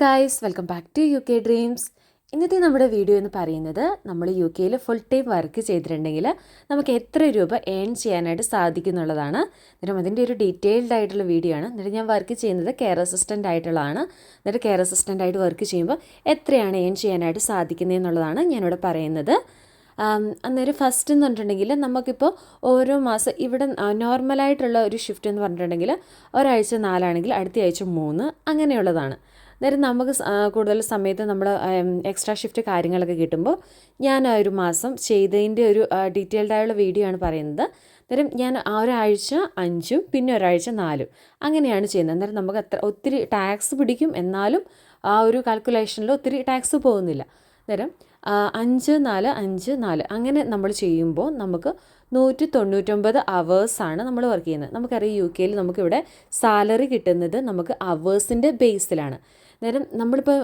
Guys welcome back to UK K dreams ഇന്നത്തെ നമ്മുടെ video എന്ന് പറയുന്നത് നമ്മൾ യു കെയിൽ ഫുൾ ടൈം വർക്ക് ചെയ്തിട്ടുണ്ടെങ്കിൽ നമുക്ക് എത്ര രൂപ ഏൺ ചെയ്യാനായിട്ട് സാധിക്കും എന്നുള്ളതാണ് എന്നിട്ടും അതിന്റെ ഒരു ഡീറ്റെയിൽഡ് ആയിട്ടുള്ള വീഡിയോ ആണ്. എന്നിട്ട് ഞാൻ വർക്ക് ചെയ്യുന്നത് കെയർ അസിസ്റ്റന്റ് ആയിട്ടുള്ളതാണ്. എന്നിട്ട് കെയർ അസിസ്റ്റന്റ് ആയിട്ട് വർക്ക് ചെയ്യുമ്പോൾ എത്രയാണ് ഏൺ ചെയ്യാനായിട്ട് സാധിക്കുന്നത് എന്നുള്ളതാണ് ഞാനിവിടെ പറയുന്നത്. അന്നേരം ഫസ്റ്റ് എന്ന് പറഞ്ഞിട്ടുണ്ടെങ്കിൽ നമുക്കിപ്പോൾ ഓരോ മാസം ഇവിടെ നോർമലായിട്ടുള്ള ഒരു ഷിഫ്റ്റ് എന്ന് പറഞ്ഞിട്ടുണ്ടെങ്കിൽ ഒരാഴ്ച നാലാണെങ്കിൽ അടുത്ത ആഴ്ച മൂന്ന് അങ്ങനെയുള്ളതാണ്. അന്നേരം നമുക്ക് കൂടുതൽ സമയത്ത് നമ്മൾ എക്സ്ട്രാ ഷിഫ്റ്റ് കാര്യങ്ങളൊക്കെ കിട്ടുമ്പോൾ ഞാൻ ആ ഒരു മാസം ചെയ്തതിന്റെ ഒരു ഡീറ്റെയിൽഡായുള്ള വീഡിയോ ആണ് പറയുന്നത്. അന്നേരം ഞാൻ ആ ഒരാഴ്ച അഞ്ചും പിന്നെ ഒരാഴ്ച നാലും അങ്ങനെയാണ് ചെയ്യുന്നത്. അന്നേരം നമുക്ക് അത്ര ഒത്തിരി ടാക്സ് പിടിക്കും എന്നാലും ആ ഒരു കാൽക്കുലേഷനിൽ ഒത്തിരി ടാക്സ് പോകുന്നില്ല. അന്നേരം അഞ്ച് നാല് അഞ്ച് നാല് അങ്ങനെ നമ്മൾ ചെയ്യുമ്പോൾ നമുക്ക് നൂറ്റി തൊണ്ണൂറ്റൊമ്പത് അവേഴ്സാണ് നമ്മൾ വർക്ക് ചെയ്യുന്നത്. നമുക്കറിയാം യു കെയിൽ നമുക്കിവിടെ സാലറി കിട്ടുന്നത് നമുക്ക് അവേഴ്സിന്റെ ബേസിലാണ് അന്നേരം നമ്മളിപ്പോൾ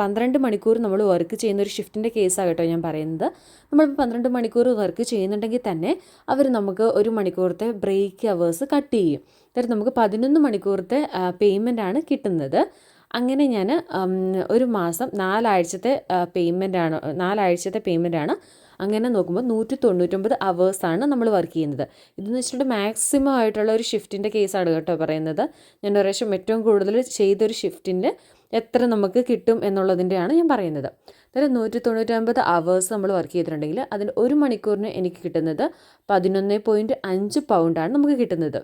പന്ത്രണ്ട് മണിക്കൂർ നമ്മൾ വർക്ക് ചെയ്യുന്ന ഒരു ഷിഫ്റ്റിന്റെ കേസാണ് കേട്ടോ ഞാൻ പറയുന്നത്. നമ്മളിപ്പോൾ പന്ത്രണ്ട് മണിക്കൂർ വർക്ക് ചെയ്യുന്നുണ്ടെങ്കിൽ തന്നെ അവർ നമുക്ക് ഒരു മണിക്കൂറത്തെ ബ്രേക്ക് അവേഴ്സ് കട്ട് ചെയ്യും. അതായത് നമുക്ക് പതിനൊന്ന് മണിക്കൂറത്തെ പേയ്മെന്റ് ആണ് കിട്ടുന്നത്. അങ്ങനെ ഞാൻ ഒരു മാസം നാലാഴ്ചത്തെ പേയ്മെന്റ് ആണ് നാലാഴ്ചത്തെ പേയ്മെന്റ് ആണ് അങ്ങനെ നോക്കുമ്പോൾ നൂറ്റി തൊണ്ണൂറ്റൊമ്പത് അവേഴ്സാണ് നമ്മൾ വർക്ക് ചെയ്യുന്നത്. ഇതെന്ന് വെച്ചിട്ടുണ്ടെങ്കിൽ മാക്സിമം ആയിട്ടുള്ള ഒരു ഷിഫ്റ്റിന്റെ കേസാണ് കേട്ടോ പറയുന്നത്. ഞാൻ പ്രാവശ്യം ഏറ്റവും കൂടുതൽ ചെയ്തൊരു ഷിഫ്റ്റിന്റെ എത്ര നമുക്ക് കിട്ടും എന്നുള്ളതിന്റെയാണ് ഞാൻ പറയുന്നത്. അതായത് നൂറ്റി തൊണ്ണൂറ്റൊമ്പത് അവേഴ്സ് നമ്മൾ വർക്ക് ചെയ്തിട്ടുണ്ടെങ്കിൽ അതിന് ഒരു മണിക്കൂറിന് എനിക്ക് കിട്ടുന്നത് പതിനൊന്ന് പോയിന്റ് അഞ്ച് പൗണ്ടാണ് നമുക്ക് കിട്ടുന്നത്.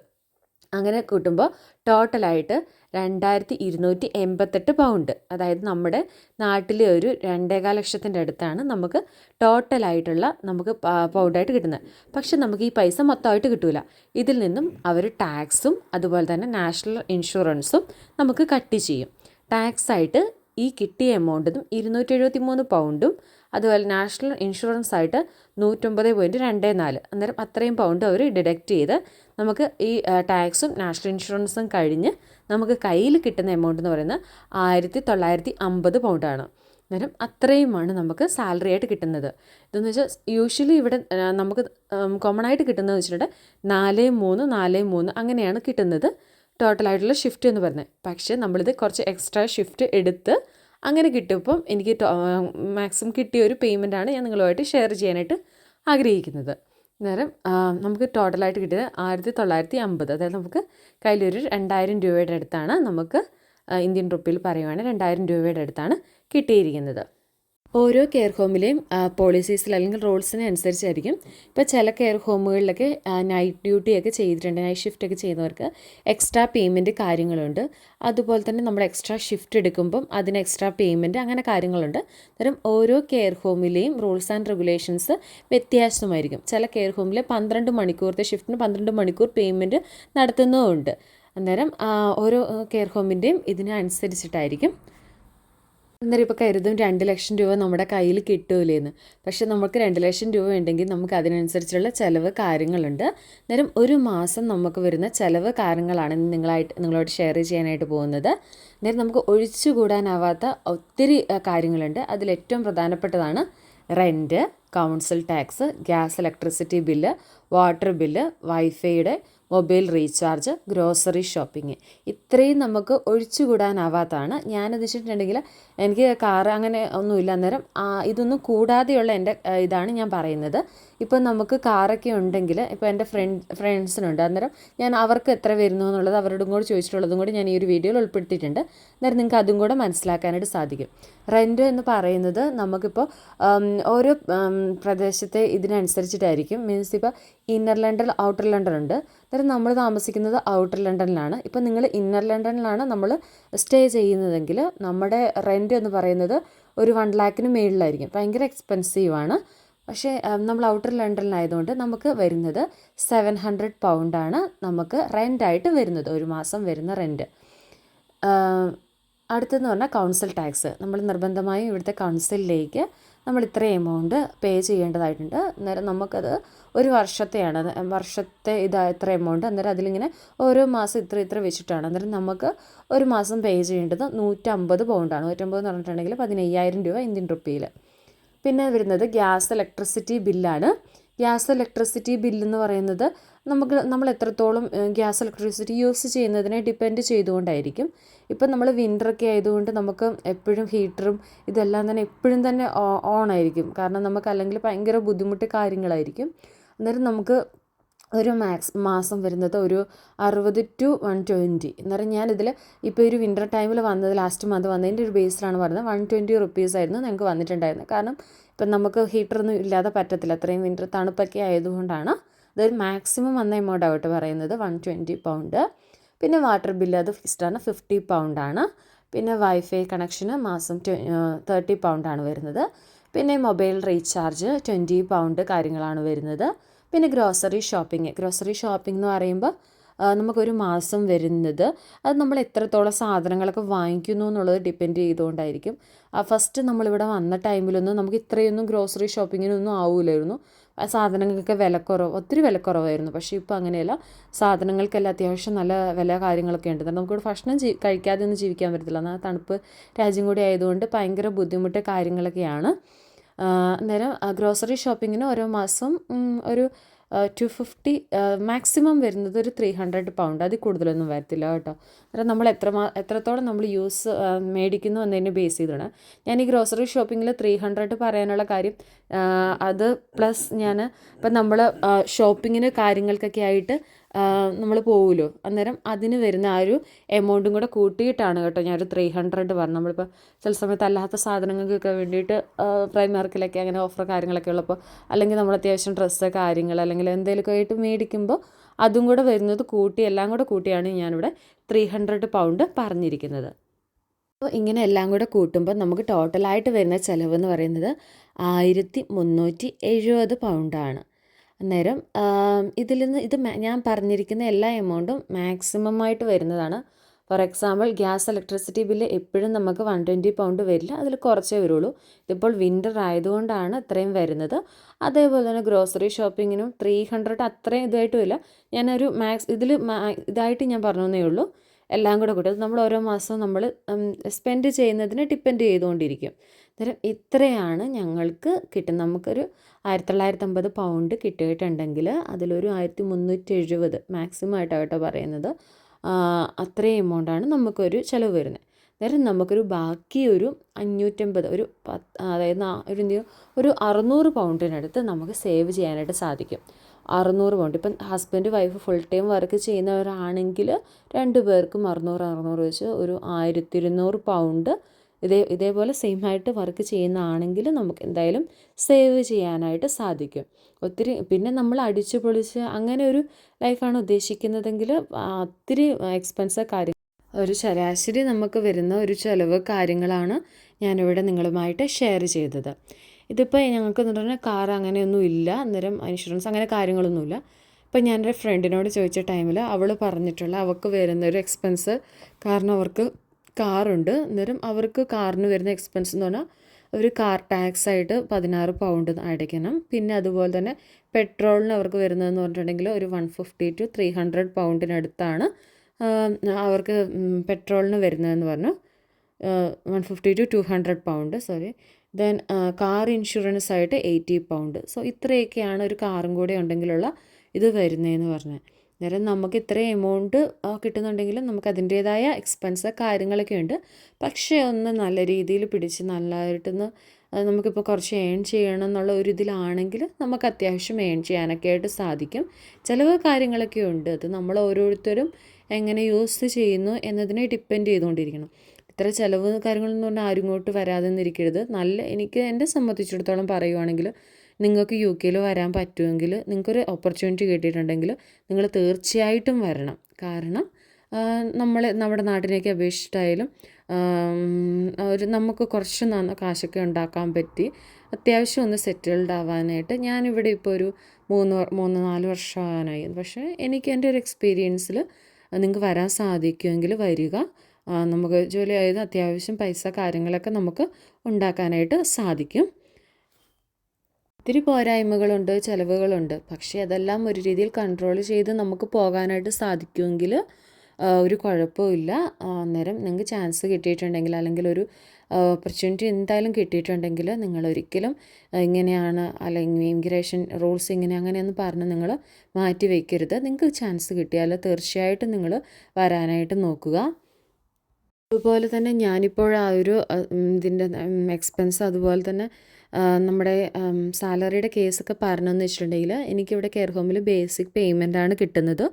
അങ്ങനെ കിട്ടുമ്പോൾ ടോട്ടലായിട്ട് രണ്ടായിരത്തി ഇരുന്നൂറ്റി എൺപത്തെട്ട് പൗണ്ട്. അതായത് നമ്മുടെ നാട്ടിലെ ഒരു രണ്ടേകാൽ ലക്ഷത്തിന്റെ അടുത്താണ് നമുക്ക് ടോട്ടലായിട്ടുള്ള നമുക്ക് പൗണ്ടായിട്ട് കിട്ടുന്നത്. പക്ഷെ നമുക്ക് ഈ പൈസ മൊത്തമായിട്ട് കിട്ടില്ല ഇതിൽ നിന്നും അവർ ടാക്സും അതുപോലെ തന്നെ നാഷണൽ ഇൻഷുറൻസും നമുക്ക് കട്ട് ചെയ്യും. ടാക്സ് ആയിട്ട് ഈ കിട്ടിയ എമൗണ്ടിനും ഇരുന്നൂറ്റി എഴുപത്തി മൂന്ന് പൗണ്ടും അതുപോലെ നാഷണൽ ഇൻഷുറൻസ് ആയിട്ട് നൂറ്റൊമ്പത് പോയിന്റ് രണ്ട് നാല്. അന്നേരം അത്രയും പൗണ്ട് അവർ ഡിഡക്റ്റ് ചെയ്ത് നമുക്ക് ഈ ടാക്സും നാഷണൽ ഇൻഷുറൻസും കഴിഞ്ഞ് നമുക്ക് കയ്യിൽ കിട്ടുന്ന എമൗണ്ട് എന്ന് പറയുന്നത് ആയിരത്തി തൊള്ളായിരത്തി അമ്പത് പൗണ്ടാണ്. അന്നേരം അത്രയുമാണ് നമുക്ക് സാലറി ആയിട്ട് കിട്ടുന്നത്. ഇതെന്ന് വെച്ചാൽ യൂഷ്വലി ഇവിടെ നമുക്ക് കോമൺ ആയിട്ട് കിട്ടുന്നത് വെച്ചിട്ടുണ്ടെങ്കിൽ നാല് മൂന്ന് നാല് മൂന്ന് അങ്ങനെയാണ് കിട്ടുന്നത്. ടോട്ടലായിട്ടുള്ള ഷിഫ്റ്റ് എന്ന് പറയുന്നത്. പക്ഷേ നമ്മളിത് കുറച്ച് എക്സ്ട്രാ ഷിഫ്റ്റ് എടുത്ത് അങ്ങനെ കിട്ടിയപ്പം എനിക്ക് മാക്സിമം കിട്ടിയ ഒരു പേയ്മെന്റാണ് ഞാൻ നിങ്ങളുമായിട്ട് ഷെയർ ചെയ്യാനായിട്ട് ആഗ്രഹിക്കുന്നത്. അന്നേരം നമുക്ക് ടോട്ടലായിട്ട് കിട്ടിയത് ആയിരത്തി തൊള്ളായിരത്തി അമ്പത് അതായത് നമുക്ക് കയ്യിലൊരു രണ്ടായിരം രൂപയുടെ അടുത്താണ് നമുക്ക് ഇന്ത്യൻ റുപ്പിയിൽ പറയുവാണെങ്കിൽ രണ്ടായിരം രൂപയുടെ അടുത്താണ് കിട്ടിയിരിക്കുന്നത്. ഓരോ കെയർ ഹോമിലെയും പോളിസീസിൽ അല്ലെങ്കിൽ റൂൾസിന് അനുസരിച്ചായിരിക്കും. ഇപ്പോൾ ചില കെയർ ഹോമുകളിലൊക്കെ നൈറ്റ് ഡ്യൂട്ടിയൊക്കെ ചെയ്തിട്ടുണ്ട് നൈറ്റ് ഷിഫ്റ്റ് ഒക്കെ ചെയ്യുന്നവർക്ക് എക്സ്ട്രാ പേയ്മെന്റ് കാര്യങ്ങളുണ്ട്. അതുപോലെ തന്നെ നമ്മൾ എക്സ്ട്രാ ഷിഫ്റ്റ് എടുക്കുമ്പം അതിന് എക്സ്ട്രാ പേയ്മെന്റ് അങ്ങനെ കാര്യങ്ങളുണ്ട്. അന്നേരം ഓരോ കെയർ ഹോമിലെയും റൂൾസ് ആൻഡ് റെഗുലേഷൻസ് വ്യത്യാസമായിരിക്കും. ചില കെയർ ഹോമിൽ പന്ത്രണ്ട് മണിക്കൂറത്തെ ഷിഫ്റ്റിന് പന്ത്രണ്ട് മണിക്കൂർ പേയ്മെന്റ് നടത്തുന്നതുമുണ്ട് അന്നേരം ഓരോ കെയർ ഹോമിന്റെയും ഇതിനനുസരിച്ചിട്ടായിരിക്കും. അന്നേരം ഇപ്പോൾ കരുതും രണ്ട് ലക്ഷം രൂപ നമ്മുടെ കയ്യിൽ കിട്ടൂലേന്ന്. പക്ഷെ നമുക്ക് രണ്ട് ലക്ഷം രൂപ ഉണ്ടെങ്കിൽ നമുക്ക് അതിനനുസരിച്ചുള്ള ചിലവ് കാര്യങ്ങളുണ്ട്. അന്നേരം ഒരു മാസം നമുക്ക് വരുന്ന ചിലവ് കാര്യങ്ങളാണ് നിങ്ങളായിട്ട് നിങ്ങളോട് ഷെയർ ചെയ്യാനായിട്ട് പോകുന്നത്. അന്നേരം നമുക്ക് ഒഴിച്ചുകൂടാനാവാത്ത ഒത്തിരി കാര്യങ്ങളുണ്ട്. അതിലേറ്റവും പ്രധാനപ്പെട്ടതാണ് rent. Council tax gas electricity bill water bill വൈഫൈയുടെ mobile recharge grocery shopping. ഇത്രയും നമുക്ക് ഒഴിച്ചുകൂടാനാവാത്തതാണ്. ഞാനെന്ന് വെച്ചിട്ടുണ്ടെങ്കിൽ എനിക്ക് കാറ് അങ്ങനെ ഒന്നുമില്ല അന്നേരം ഇതൊന്നും കൂടാതെയുള്ള എന്റെ ഇതാണ് ഞാൻ പറയുന്നത്. ഇപ്പം നമുക്ക് കാറൊക്കെ ഉണ്ടെങ്കിൽ ഇപ്പോൾ എന്റെ ഫ്രണ്ട് ഫ്രണ്ട്സിനുണ്ട്. അന്നേരം ഞാൻ അവർക്ക് എത്ര വരുന്നു എന്നുള്ളത് അവരോടും കൂടി ചോദിച്ചിട്ടുള്ളതും കൂടി ഞാൻ ഈ ഒരു വീഡിയോയിൽ ഉൾപ്പെടുത്തിയിട്ടുണ്ട്. അന്നേരം നിങ്ങൾക്ക് അതും കൂടെ മനസ്സിലാക്കാനായിട്ട് സാധിക്കും. റെന്റ് എന്ന് പറയുന്നത് നമുക്കിപ്പോൾ ഓരോ പ്രദേശത്തെ ഇതിനനുസരിച്ചിട്ടായിരിക്കും. മീൻസ് ഇപ്പോൾ ഇന്നർ ലണ്ടൻ ഔട്ടർ ലണ്ടൻ ഉണ്ട്. അന്നേരം നമ്മൾ താമസിക്കുന്നത് ഔട്ടർ ലണ്ടനിലാണ് ഇപ്പോൾ നിങ്ങൾ ഇന്നർ ലണ്ടനിലാണ് നമ്മൾ സ്റ്റേ ചെയ്യുന്നതെങ്കിൽ നമ്മുടെ റെന്റ് എന്ന് പറയുന്നത് ഒരു വൺ ലാക്കിന് മേളിലായിരിക്കും. ഭയങ്കര എക്സ്പെൻസീവാണ് പക്ഷേ നമ്മൾ ഔട്ടർ ലണ്ടനിലായതുകൊണ്ട് നമുക്ക് വരുന്നത് സെവൻ ഹൺഡ്രഡ് പൗണ്ടാണ് നമുക്ക് റെന്റായിട്ട് വരുന്നത്. ഒരു മാസം വരുന്ന റെന്റ് അടുത്തെന്ന് പറഞ്ഞാൽ കൗൺസിൽ ടാക്സ് നമ്മൾ നിർബന്ധമായും ഇവിടുത്തെ കൗൺസിലിലേക്ക് നമ്മൾ ഇത്രയും എമൗണ്ട് പേ ചെയ്യേണ്ടതായിട്ടുണ്ട്. അന്നേരം നമുക്കത് ഒരു വർഷത്തെയാണ് വർഷത്തെ ഇത് ഇത്ര എമൗണ്ട് അന്നേരം അതിലിങ്ങനെ ഓരോ മാസം ഇത്ര ഇത്ര വെച്ചിട്ടാണ്. അന്നേരം നമുക്ക് ഒരു മാസം പേ ചെയ്യേണ്ടത് നൂറ്റമ്പത് പൗണ്ടാണ് നൂറ്റമ്പത് എന്ന് പറഞ്ഞിട്ടുണ്ടെങ്കിൽ പതിനയ്യായിരം രൂപ ഇന്ത്യൻ റുപ്പിയിൽ പിന്നെ വരുന്നത് ഗ്യാസ് ഇലക്ട്രിസിറ്റി ബില്ലാണ് ഗ്യാസ് ഇലക്ട്രിസിറ്റി ബില്ലെന്ന് പറയുന്നത് നമുക്ക് നമ്മൾ എത്രത്തോളം ഗ്യാസ് ഇലക്ട്രിസിറ്റി യൂസ് ചെയ്യുന്നതിനെ ഡിപ്പെൻഡ് ചെയ്തുകൊണ്ടായിരിക്കും. ഇപ്പം നമ്മൾ വിന്ററൊക്കെ ആയതുകൊണ്ട് നമുക്ക് എപ്പോഴും ഹീറ്ററും ഇതെല്ലാം തന്നെ എപ്പോഴും തന്നെ ഓൺ ആയിരിക്കും കാരണം നമുക്ക് അല്ലെങ്കിൽ ഭയങ്കര ബുദ്ധിമുട്ട് കാര്യങ്ങളായിരിക്കും. അന്നേരം നമുക്ക് ഒരു മാക്സ് മാസം വരുന്നത് ഒരു അറുപത് ടു വൺ ട്വന്റി. എന്ന് പറഞ്ഞാൽ ഞാനിതിൽ ഇപ്പോൾ ഒരു വിന്റർ ടൈമിൽ വന്നത് ലാസ്റ്റ് മന്ത് വന്നതിന്റെ ഒരു ബേസിലാണ് പറഞ്ഞത്. വൺ ട്വന്റി റുപ്പീസ് ആയിരുന്നു ഞങ്ങൾക്ക് വന്നിട്ടുണ്ടായിരുന്നത്. കാരണം ഇപ്പം നമുക്ക് ഹീറ്ററൊന്നും ഇല്ലാതെ പറ്റത്തില്ല. അത്രയും വിന്റർ തണുപ്പൊക്കെ ആയതുകൊണ്ടാണ് അതൊരു മാക്സിമം വന്ന എമൗണ്ട് ആവട്ടെ പറയുന്നത്. വൺ ട്വന്റി പൗണ്ട് പിന്നെ വാട്ടർ ബില്ല് അത് ഫിക്സ്ഡാണ് ഫിഫ്റ്റി പൗണ്ടാണ് പിന്നെ വൈഫൈ കണക്ഷന് മാസം തേർട്ടി പൗണ്ടാണ് വരുന്നത്. പിന്നെ മൊബൈൽ റീചാർജ് ട്വന്റി പൗണ്ട് കാര്യങ്ങളാണ് വരുന്നത്. പിന്നെ ഗ്രോസറി ഷോപ്പിംഗ്. ഗ്രോസറി ഷോപ്പിംഗ് എന്ന് പറയുമ്പോൾ നമുക്കൊരു മാസം വരുന്നത് അത് നമ്മൾ എത്രത്തോളം സാധനങ്ങളൊക്കെ വാങ്ങിക്കുന്നു എന്നുള്ളത് ഡിപ്പെൻഡ് ചെയ്തുകൊണ്ടായിരിക്കും. ഫസ്റ്റ് നമ്മളിവിടെ വന്ന ടൈമിലൊന്നും നമുക്ക് ഇത്രയൊന്നും ഗ്രോസറി ഷോപ്പിങ്ങിനൊന്നും ആവില്ലായിരുന്നു സാധനങ്ങൾക്കൊക്കെ വിലക്കുറവ് ഒത്തിരി വിലക്കുറവായിരുന്നു. പക്ഷേ ഇപ്പോൾ അങ്ങനെയല്ല. സാധനങ്ങൾക്കെല്ലാം അത്യാവശ്യം നല്ല വില കാര്യങ്ങളൊക്കെ ഉണ്ട്. നമുക്കിവിടെ ഭക്ഷണം ജീ കഴിക്കാതെ ഒന്നും ജീവിക്കാൻ പറ്റത്തില്ല. എന്നാൽ തണുപ്പ് രാജ്യം കൂടി ആയതുകൊണ്ട് ഭയങ്കര ബുദ്ധിമുട്ട് കാര്യങ്ങളൊക്കെയാണ്. അന്നേരം ഗ്രോസറി ഷോപ്പിങ്ങിന് ഓരോ മാസം ഒരു ടു ഫിഫ്റ്റി മാക്സിമം വരുന്നത് ഒരു ത്രീ ഹൺഡ്രഡ് പൗണ്ട് അതിൽ കൂടുതലൊന്നും വരത്തില്ല കേട്ടോ. അന്നേരം നമ്മൾ എത്ര എത്രത്തോളം നമ്മൾ യൂസ് മേടിക്കുന്നു എന്നതിനെ ബേസ് ചെയ്താണ് ഞാൻ ഈ ഗ്രോസറി ഷോപ്പിങ്ങിൽ ത്രീ ഹൺഡ്രഡ് പറയാനുള്ള കാര്യം അത് പ്ലസ് ഞാൻ ഇപ്പം നമ്മൾ ഷോപ്പിങ്ങിന് കാര്യങ്ങൾക്കൊക്കെ ആയിട്ട് നമ്മൾ പോകുമല്ലോ അന്നേരം അതിന് വരുന്ന ആ ഒരു എമൗണ്ടും കൂടെ കൂട്ടിയിട്ടാണ് കേട്ടോ ഞാനൊരു ത്രീ ഹൺഡ്രഡ് പറഞ്ഞു നമ്മളിപ്പോൾ ചില സമയത്ത് അല്ലാത്ത സാധനങ്ങൾക്കൊക്കെ വേണ്ടിയിട്ട് പ്രൈമാർക്കിലൊക്കെ അങ്ങനെ ഓഫർ കാര്യങ്ങളൊക്കെ ഉള്ളപ്പോൾ അല്ലെങ്കിൽ നമ്മൾ അത്യാവശ്യം ഡ്രസ്സ് കാര്യങ്ങൾ അല്ലെങ്കിൽ എന്തെങ്കിലുമൊക്കെ ആയിട്ട് മേടിക്കുമ്പോൾ അതും കൂടെ വരുന്നത് കൂട്ടി എല്ലാം കൂടെ കൂട്ടിയാണ് ഞാനിവിടെ ത്രീ ഹൺഡ്രഡ് പൗണ്ട് പറഞ്ഞിരിക്കുന്നത്. അപ്പോൾ ഇങ്ങനെ എല്ലാം കൂടെ കൂട്ടുമ്പോൾ നമുക്ക് ടോട്ടലായിട്ട് വരുന്ന ചിലവ് എന്ന് പറയുന്നത് ആയിരത്തി മുന്നൂറ്റി എഴുപത് പൗണ്ടാണ് അന്നേരം ഇതിൽ നിന്ന് ഇത് ഞാൻ പറഞ്ഞിരിക്കുന്ന എല്ലാ എമൗണ്ടും മാക്സിമം ആയിട്ട് വരുന്നതാണ്. For example gas electricity bill എപ്പോഴും നമുക്ക് വൺ ട്വന്റി പൗണ്ട് വരില്ല. അതിൽ കുറച്ചേ വരുള്ളൂ. ഇതിപ്പോൾ വിന്റർ ആയതുകൊണ്ടാണ് ഇത്രയും വരുന്നത്. അതേപോലെ തന്നെ ഗ്രോസറി ഷോപ്പിങ്ങിനും ത്രീ ഹൺഡ്രഡ് അത്രയും ഇതായിട്ടും ഇല്ല ഞാനൊരു മാക്സ് ഇതിൽ ഇതായിട്ട് ഞാൻ പറഞ്ഞേ ഉള്ളൂ. എല്ലാം കൂടെ കൂട്ടി. നമ്മൾ ഓരോ മാസവും നമ്മൾ സ്പെൻഡ് ചെയ്യുന്നതിന് ഡിപ്പെൻഡ് ചെയ്തുകൊണ്ടിരിക്കും. അന്നേരം ഇത്രയാണ് ഞങ്ങൾക്ക് കിട്ടുന്നത്. നമുക്കൊരു ആയിരത്തി തൊള്ളായിരത്തി അമ്പത് പൗണ്ട് കിട്ടിയിട്ടുണ്ടെങ്കിൽ അതിലൊരു ആയിരത്തി മുന്നൂറ്റി എഴുപത് മാക്സിമം ആയിട്ടാണ് കേട്ടോ പറയുന്നത്. അത്രയും എമൗണ്ടാണ് നമുക്കൊരു ചിലവ് വരുന്നത്. അന്നേരം നമുക്കൊരു ബാക്കി ഒരു അഞ്ഞൂറ്റമ്പത് ഒരു പത്ത് അതായത് ഒരു എന്ത് ഒരു അറുന്നൂറ് പൗണ്ടിനടുത്ത് നമുക്ക് സേവ് ചെയ്യാനായിട്ട് സാധിക്കും. അറുന്നൂറ് പൗണ്ട് ഇപ്പം husband wife full time work ചെയ്യുന്നവരാണെങ്കിൽ രണ്ട് പേർക്കും അറുന്നൂറ് അറുന്നൂറ് വെച്ച് ഒരു ആയിരത്തി ഇരുന്നൂറ് പൗണ്ട് ഇതേ ഇതേപോലെ സെയിം ആയിട്ട് വർക്ക് ചെയ്യുന്നതാണെങ്കിൽ നമുക്ക് എന്തായാലും സേവ് ചെയ്യാനായിട്ട് സാധിക്കും. ഒത്തിരി പിന്നെ നമ്മൾ അടിച്ചു പൊളിച്ച് അങ്ങനെ ഒരു ലൈഫാണ് ഉദ്ദേശിക്കുന്നതെങ്കിൽ ഒത്തിരി എക്സ്പെൻസ് കാര്യം ഒരു ശരാശരി നമുക്ക് വരുന്ന ഒരു ചിലവ് കാര്യങ്ങളാണ് ഞാനിവിടെ നിങ്ങളുമായിട്ട് ഷെയർ ചെയ്തത്. ഇതിപ്പോൾ ഞങ്ങൾക്ക് എന്ന് പറഞ്ഞാൽ കാർ അങ്ങനെയൊന്നും ഇല്ല. അന്നേരം ഇൻഷുറൻസ് അങ്ങനെ കാര്യങ്ങളൊന്നുമില്ല. ഇപ്പം ഞാനൊരു ഫ്രണ്ടിനോട് ചോദിച്ച ടൈമിൽ അവൾ പറഞ്ഞിട്ടുള്ള അവൾക്ക് വരുന്നൊരു എക്സ്പെൻസ് കാരണം അവർക്ക് കാറുണ്ട്. അന്നേരം അവർക്ക് കാറിന് വരുന്ന എക്സ്പെൻസ് എന്ന് പറഞ്ഞാൽ ഒരു കാർ ടാക്സ് ആയിട്ട് പതിനാറ് പൗണ്ട് അടയ്ക്കണം. പിന്നെ അതുപോലെ തന്നെ പെട്രോളിന് അവർക്ക് വരുന്നതെന്ന് പറഞ്ഞിട്ടുണ്ടെങ്കിൽ ഒരു one fifty to three hundred പൗണ്ടിനടുത്താണ് അവർക്ക് പെട്രോളിന് വരുന്നതെന്ന് പറഞ്ഞു. One fifty to two hundred pound sorry then car insurance ആയിട്ട് എയ്റ്റി പൗണ്ട് സോ ഇത്രയൊക്കെയാണ് ഒരു കാറും കൂടെ ഉണ്ടെങ്കിലുള്ള ഇത് വരുന്നതെന്ന് പറഞ്ഞത്. അന്നേരം നമുക്ക് ഇത്രയും എമൗണ്ട് കിട്ടുന്നുണ്ടെങ്കിലും നമുക്ക് അതിന്റേതായ എക്സ്പെൻസ് കാര്യങ്ങളൊക്കെ ഉണ്ട്. പക്ഷേ ഒന്ന് നല്ല രീതിയിൽ പിടിച്ച് നല്ലതായിട്ടൊന്ന് നമുക്കിപ്പോൾ കുറച്ച് ഏൺ ചെയ്യണം എന്നുള്ള ഒരു ഇതിലാണെങ്കിൽ നമുക്ക് അത്യാവശ്യം ഏൺ ചെയ്യാനൊക്കെ ആയിട്ട് സാധിക്കും. ചിലവ് കാര്യങ്ങളൊക്കെ ഉണ്ട്. അത് നമ്മൾ ഓരോരുത്തരും എങ്ങനെ യൂസ് ചെയ്യുന്നു എന്നതിനെ ഡിപ്പെൻഡ് ചെയ്തുകൊണ്ടിരിക്കണം. ഇത്ര ചിലവ് കാര്യങ്ങളെന്ന് പറഞ്ഞാൽ ആരും ഇങ്ങോട്ട് വരാതെ നിന്നിരിക്കരുത് നല്ല എനിക്ക് എന്നെ സംബന്ധിച്ചിടത്തോളം പറയുവാണെങ്കിൽ നിങ്ങൾക്ക് യു കെയിൽ വരാൻ പറ്റുമെങ്കിൽ നിങ്ങൾക്കൊരു ഓപ്പർച്യൂണിറ്റി കിട്ടിയിട്ടുണ്ടെങ്കിൽ നിങ്ങൾ തീർച്ചയായിട്ടും വരണം. കാരണം നമ്മൾ നമ്മുടെ നാട്ടിലേക്ക് അപേക്ഷിച്ചിട്ടായാലും ഒരു നമുക്ക് കുറച്ച് നന്ന കാശൊക്കെ ഉണ്ടാക്കാൻ പറ്റി അത്യാവശ്യം ഒന്ന് സെറ്റിൽഡ് ആവാനായിട്ട് ഞാനിവിടെ ഇപ്പോൾ ഒരു മൂന്ന് മൂന്ന് നാല് വർഷമാകാനായി പക്ഷേ എനിക്ക് എന്റെ ഒരു എക്സ്പീരിയൻസിൽ നിങ്ങൾക്ക് വരാൻ സാധിക്കുമെങ്കിൽ വരിക നമുക്ക് ജോലി ആയത് അത്യാവശ്യം പൈസ കാര്യങ്ങളൊക്കെ നമുക്ക് ഉണ്ടാക്കാനായിട്ട് സാധിക്കും. ഒത്തിരി പോരായ്മകളുണ്ട് ചിലവുകളുണ്ട്. പക്ഷേ അതെല്ലാം ഒരു രീതിയിൽ കൺട്രോൾ ചെയ്ത് നമുക്ക് പോകാനായിട്ട് സാധിക്കുമെങ്കിൽ ഒരു കുഴപ്പമില്ല അന്നേരം നിങ്ങൾക്ക് ചാൻസ് കിട്ടിയിട്ടുണ്ടെങ്കിൽ അല്ലെങ്കിൽ ഒരു ഓപ്പർച്യൂണിറ്റി എന്തായാലും കിട്ടിയിട്ടുണ്ടെങ്കിൽ നിങ്ങൾ ഒരിക്കലും ഇങ്ങനെയാണ് അല്ലെങ്കിൽ ഇമിഗ്രേഷൻ റൂൾസ് ഇങ്ങനെ അങ്ങനെയൊന്നും പറഞ്ഞ് നിങ്ങൾ മാറ്റി വയ്ക്കരുത് നിങ്ങൾക്ക് ചാൻസ് കിട്ടിയാൽ തീർച്ചയായിട്ടും നിങ്ങൾ വരാനായിട്ട് നോക്കുക. അതുപോലെ തന്നെ ഞാനിപ്പോൾ ആ ഒരു ഇതിന്റെ എക്സ്പെൻസ് അതുപോലെ തന്നെ നമ്മുടെ സാലറിയുടെ കേസൊക്കെ പറഞ്ഞെന്ന് വെച്ചിട്ടുണ്ടെങ്കിൽ എനിക്കിവിടെ കെയർ ഹോമിൽ ബേസിക് പേയ്മെന്റ് ആണ് കിട്ടുന്നത്.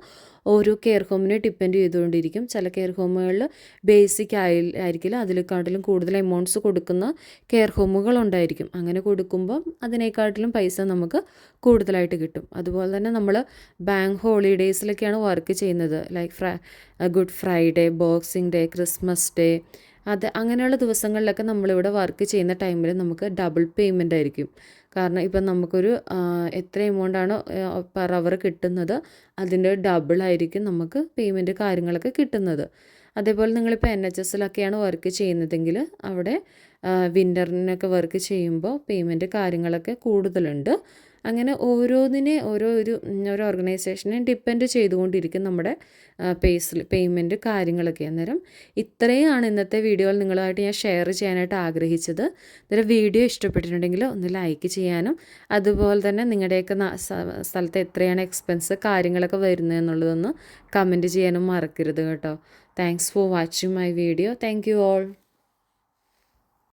ഓരോ കെയർ ഹോമിനെ ഡിപ്പെൻഡ് ചെയ്തുകൊണ്ടിരിക്കും. ചില കെയർ ഹോമുകളിൽ ബേസിക് ആയി ആയിരിക്കില്ല. അതിലേക്കാട്ടിലും കൂടുതൽ എമൗണ്ട്സ് കൊടുക്കുന്ന കെയർ ഹോമുകളുണ്ടായിരിക്കും അങ്ങനെ കൊടുക്കുമ്പം അതിനേക്കാട്ടിലും പൈസ നമുക്ക് കൂടുതലായിട്ട് കിട്ടും. അതുപോലെ തന്നെ നമ്മൾ ബാങ്ക് ഹോളിഡേയ്സിലൊക്കെയാണ് വർക്ക് ചെയ്യുന്നത്. Like fry good Friday boxing day Christmas day അത് അങ്ങനെയുള്ള ദിവസങ്ങളിലൊക്കെ നമ്മളിവിടെ വർക്ക് ചെയ്യുന്ന ടൈമിൽ നമുക്ക് ഡബിൾ പേയ്മെന്റ് ആയിരിക്കും. കാരണം ഇപ്പം നമുക്കൊരു എത്ര എമൗണ്ടാണോ പെർ അവർ കിട്ടുന്നത് അതിന്റെ ഡബിൾ ആയിരിക്കും നമുക്ക് പേയ്മെന്റ് കാര്യങ്ങളൊക്കെ കിട്ടുന്നത്. അതേപോലെ നിങ്ങളിപ്പോൾ എൻ എച്ച് എസിലൊക്കെയാണ് വർക്ക് ചെയ്യുന്നതെങ്കിൽ അവിടെ വിന്ററിനൊക്കെ വർക്ക് ചെയ്യുമ്പോൾ പേയ്മെന്റ് കാര്യങ്ങളൊക്കെ കൂടുതലുണ്ട്. അങ്ങനെ ഓരോന്നിനെ ഓരോ ഒരു ഓരോ ഓർഗനൈസേഷനെ ഡിപ്പെൻഡ് ചെയ്തുകൊണ്ടിരിക്കും നമ്മുടെ പേസിൽ പേയ്മെന്റ് കാര്യങ്ങളൊക്കെ. അന്നേരം ഇത്രയാണ് ഇന്നത്തെ വീഡിയോയിൽ നിങ്ങളുമായിട്ട് ഞാൻ ഷെയർ ചെയ്യാനായിട്ട് ആഗ്രഹിച്ചത്. അന്നേരം വീഡിയോ ഇഷ്ടപ്പെട്ടിട്ടുണ്ടെങ്കിൽ ഒന്ന് ലൈക്ക് ചെയ്യാനും അതുപോലെ തന്നെ നിങ്ങളുടെയൊക്കെ സ്ഥലത്ത് എത്രയാണ് എക്സ്പെൻസ് കാര്യങ്ങളൊക്കെ വരുന്നതെന്നുള്ളതൊന്ന് കമന്റ് ചെയ്യാനും മറക്കരുത് കേട്ടോ. Thanks for watching my video thank you all